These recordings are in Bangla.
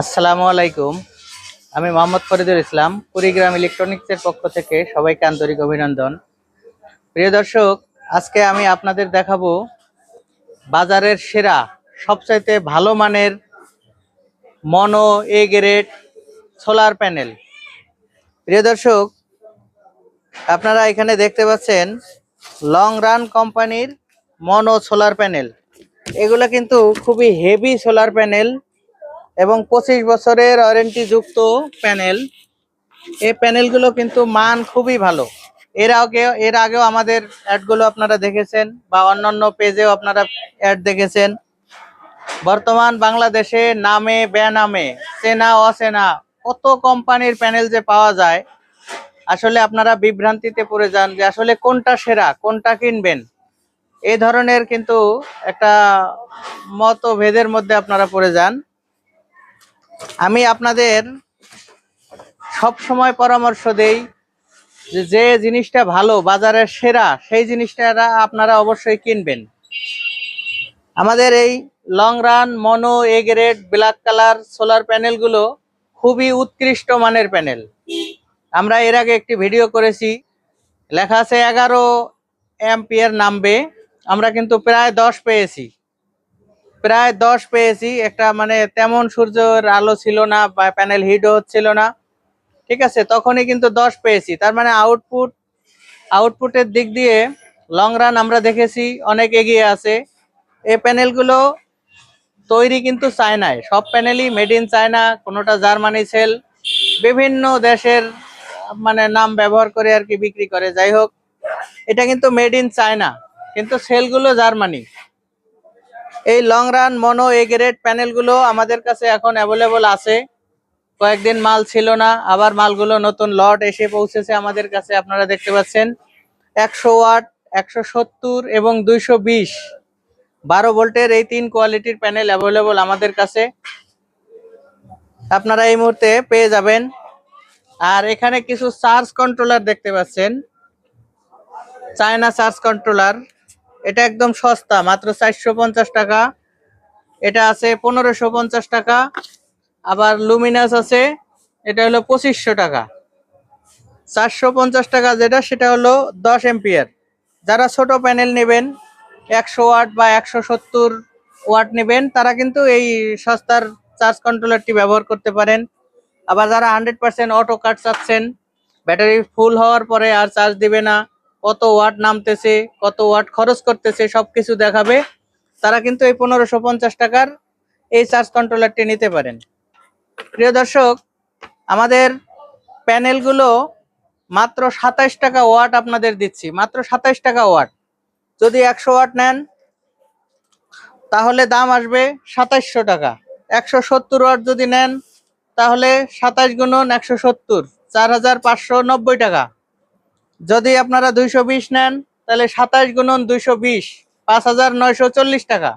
আসসালামু আলাইকুম। আমি মোহাম্মদ ফরিদুল ইসলাম, কুড়িগ্রাম ইলেকট্রনিক্সের পক্ষ থেকে সবাইকে আন্তরিক অভিনন্দন। প্রিয় দর্শক, আজকে আমি আপনাদের দেখাবো বাজারের সেরা, সবচাইতে ভালো মানের mono A grade solar panel. প্রিয় দর্শক, আপনারা এখানে দেখতে পাচ্ছেন লং রান কোম্পানির মনো সোলার প্যানেল। এগুলো কিন্তু খুবই হেভি সোলার প্যানেল। এবং পঁচিশ বছরের ওয়ারেন্টি যুক্ত প্যানেল। এই প্যানেলগুলো কিন্তু মান খুবই ভালো। এর আগে, এর আগেও আমাদের অ্যাডগুলো আপনারা দেখেছেন বা অন্যান্য পেজেও আপনারা অ্যাড দেখেছেন। বর্তমান বাংলাদেশে নামে, বেনামে, চেনা, অচেনা, কত কোম্পানির প্যানেল যে পাওয়া যায়, আসলে আপনারা বিভ্রান্তিতে পড়ে যান যে আসলে কোনটা সেরা, কোনটা কিনবেন। এই ধরনের কিন্তু একটা মতভেদের মধ্যে আপনারা পড়ে যান। আমি আপনাদের সব সময় পরামর্শ দেই যে জিনিসটা ভালো, বাজারের সেরা, সেই জিনিসটা আপনারা অবশ্যই কিনবেন। আমাদের এই long run mono A grade black colour solar প্যানেলগুলো খুবই উৎকৃষ্ট মানের প্যানেল আমরা এর আগে একটি ভিডিও করেছি, লেখা আছে এগারো অ্যাম্পিয়ার নামবে, আমরা কিন্তু প্রায় দশ পেয়েছি। প্রায় দশ পেয়েছি। একটা মানে তেমন সূর্যের আলো ছিল না বা প্যানেল হিটও হচ্ছিল না। ঠিক আছে, তখনই কিন্তু দশ পেয়েছি। তার মানে আউটপুট আউটপুটের দিক দিয়ে লং রান আমরা দেখেছি, অনেক এগিয়ে আছে। এই প্যানেলগুলো তৈরি কিন্তু চায়নায়। সব প্যানেলই মেড ইন চায়না, কোনোটা জার্মানি সেল বিভিন্ন দেশের মানে নাম ব্যবহার করে আর কি বিক্রি করে। যাই হোক, এটা কিন্তু মেড ইন চায়না, কিন্তু সেলগুলো জার্মানি। এই long run mono A grade প্যানেলগুলো আমাদের কাছে এখন অ্যাভেলেবল আছে। কয়েকদিন মাল ছিল না, আবার মালগুলো নতুন লট এসে পৌঁছেছে আমাদের কাছে, আপনারা দেখতে পাচ্ছেন। একশো ওয়াট, একশো সত্তর এবং দুইশো বিশ। বারো ভোল্টের এই তিন কোয়ালিটির প্যানেল অ্যাভেলেবল আমাদের কাছে। আপনারা এই মুহূর্তে পেয়ে যাবেন। আর এখানে কিছু চার্জ কন্ট্রোলার দেখতে পাচ্ছেন। চায়না চার্জ কন্ট্রোলার এটা একদম সস্তা, মাত্র চারশো পঞ্চাশ টাকা। এটা আছে পনেরোশো পঞ্চাশ টাকা। আবার লুমিনাস আছে, এটা হলো পঁচিশশো টাকা। চারশো পঞ্চাশ টাকা যেটা, সেটা হলো দশ এম্পিয়ার যারা ছোট প্যানেল নেবেন, একশো ওয়াট বা একশো সত্তর ওয়াট নেবেন, তারা কিন্তু এই সস্তার চার্জ কন্ট্রোলারটি ব্যবহার করতে পারেন। আবার যারা হান্ড্রেড পার্সেন্ট অটো কাট চাচ্ছেন, ব্যাটারি ফুল হওয়ার পরে আর চার্জ দিবে না। কত ওয়াট নামতেছে, কত ওয়াট খরচ করতেছে সব কিছু দেখাবে। তারা কিন্তু এই পনেরোশো পঞ্চাশ টাকার এই চার্জ কন্ট্রোলারটি নিতে পারেন। প্রিয় দর্শক, আমাদের প্যানেলগুলো মাত্র সাতাইশ টাকা ওয়াট আপনাদের দিচ্ছি, মাত্র সাতাইশ টাকা ওয়াট। যদি একশো ওয়াট নেন, তাহলে দাম আসবে সাতাইশশো টাকা। একশো সত্তর ওয়াট যদি নেন, তাহলে সাতাইশ গুণন একশো সত্তর, চার হাজার পাঁচশো নব্বই টাকা। যদি আপনারা দুইশো বিশ নেন, তাহলে সাতাশ গুণন দুইশো বিশ, পাঁচ হাজার নয়শো চল্লিশ টাকা।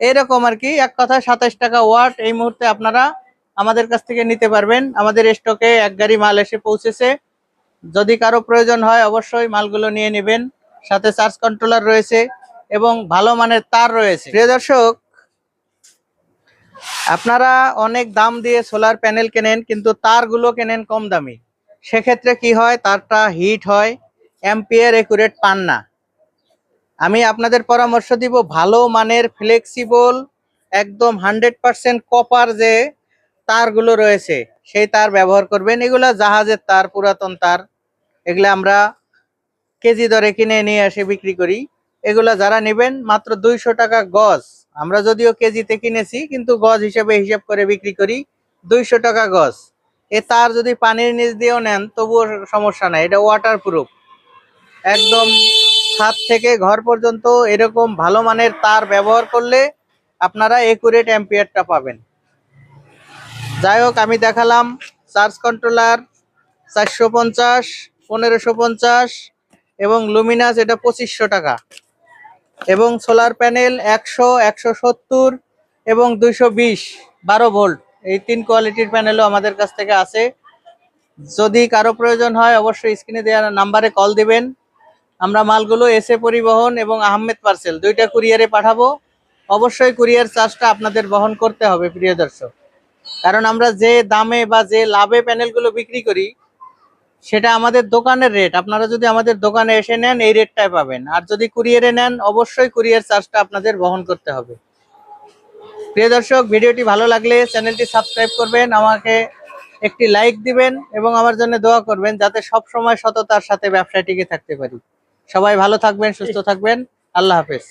এরকম আর কি, এক কথায় সাতাশ টাকা ওয়াট এই মুহূর্তে আপনারা আমাদের কাছ থেকে নিতে পারবেন। আমাদের স্টকে এক গাড়ি মাল এসে পৌঁছেছে। যদি কারও প্রয়োজন হয়, অবশ্যই মালগুলো নিয়ে নেবেন। সাথে চার্জ কন্ট্রোলার রয়েছে এবং ভালো মানের তার রয়েছে। প্রিয় দর্শক, আপনারা অনেক দাম দিয়ে সোলার প্যানেল কেনেন, কিন্তু তারগুলো কেনেন কম দামি। সেক্ষেত্রে কি হয়? তারটা হিট হয় অ্যাম্পিয়ার একুরেট পান না। আমি আপনাদের পরামর্শ দিব, ভালো মানের ফ্লেক্সিবল একদম হান্ড্রেড পার্সেন্ট কপার যে তারগুলো রয়েছে, সেই তার ব্যবহার করবেন। এগুলা জাহাজের তার, পুরাতন তার, এগুলা আমরা কেজি দরে কিনে নিয়ে এসে বিক্রি করি। এগুলা যারা নেবেন, মাত্র দুইশো টাকা গজ। আমরা যদিও কেজিতে কিনেছি, কিন্তু গজ হিসেবে হিসাব করে বিক্রি করি, দুইশো টাকা গজ। এ তার যদি পানির নিচ দিয়েও নেন, তবুও সমস্যা নাই। এটা ওয়াটার প্রুফ একদম ছাদ থেকে ঘর পর্যন্ত এরকম ভালো মানের তার ব্যবহার করলে আপনারা একুরেট অ্যাম্পিয়ারটা পাবেন। যাই হোক, আমি দেখালাম চার্জ কন্ট্রোলার চারশো পঞ্চাশ, পনেরোশো পঞ্চাশ এবং লুমিনাস এটা পঁচিশশো টাকা। এবং সোলার প্যানেল একশো একশো সত্তর এবং দুইশো বিশ, বারো ভোল্ট এই তিন কোয়ালিটির প্যানেলও আমাদের কাছ থেকে আছে যদি কারও প্রয়োজন হয়, অবশ্যই স্ক্রিনে দেওয়া নাম্বারে কল দিবেন। আমরা মালগুলো এসে পরিবহন এবং আহমেদ পার্সেল দুইটা কুরিয়ারে পাঠাবো। অবশ্যই কুরিয়ার চার্জটা আপনাদের বহন করতে হবে, প্রিয় দর্শক। কারণ আমরা যে দামে বা যে লাভে প্যানেলগুলো বিক্রি করি, সেটা আমাদের দোকানের রেট আপনারা যদি আমাদের দোকানে এসে নেন, এই রেটটাই পাবেন। আর যদি কুরিয়ারে নেন, অবশ্যই কুরিয়ার চার্জটা আপনাদের বহন করতে হবে। প্রিয় দর্শক, ভিডিওটি ভালো লাগলে চ্যানেলটি সাবস্ক্রাইব করবেন, আমাকে একটি লাইক দিবেন এবং আমার জন্য দোয়া করবেন যাতে সব সময় সততার সাথে ব্যবসায় টিকে থাকতে পারি। সবাই ভালো থাকবেন, সুস্থ থাকবেন। আল্লাহ হাফেজ।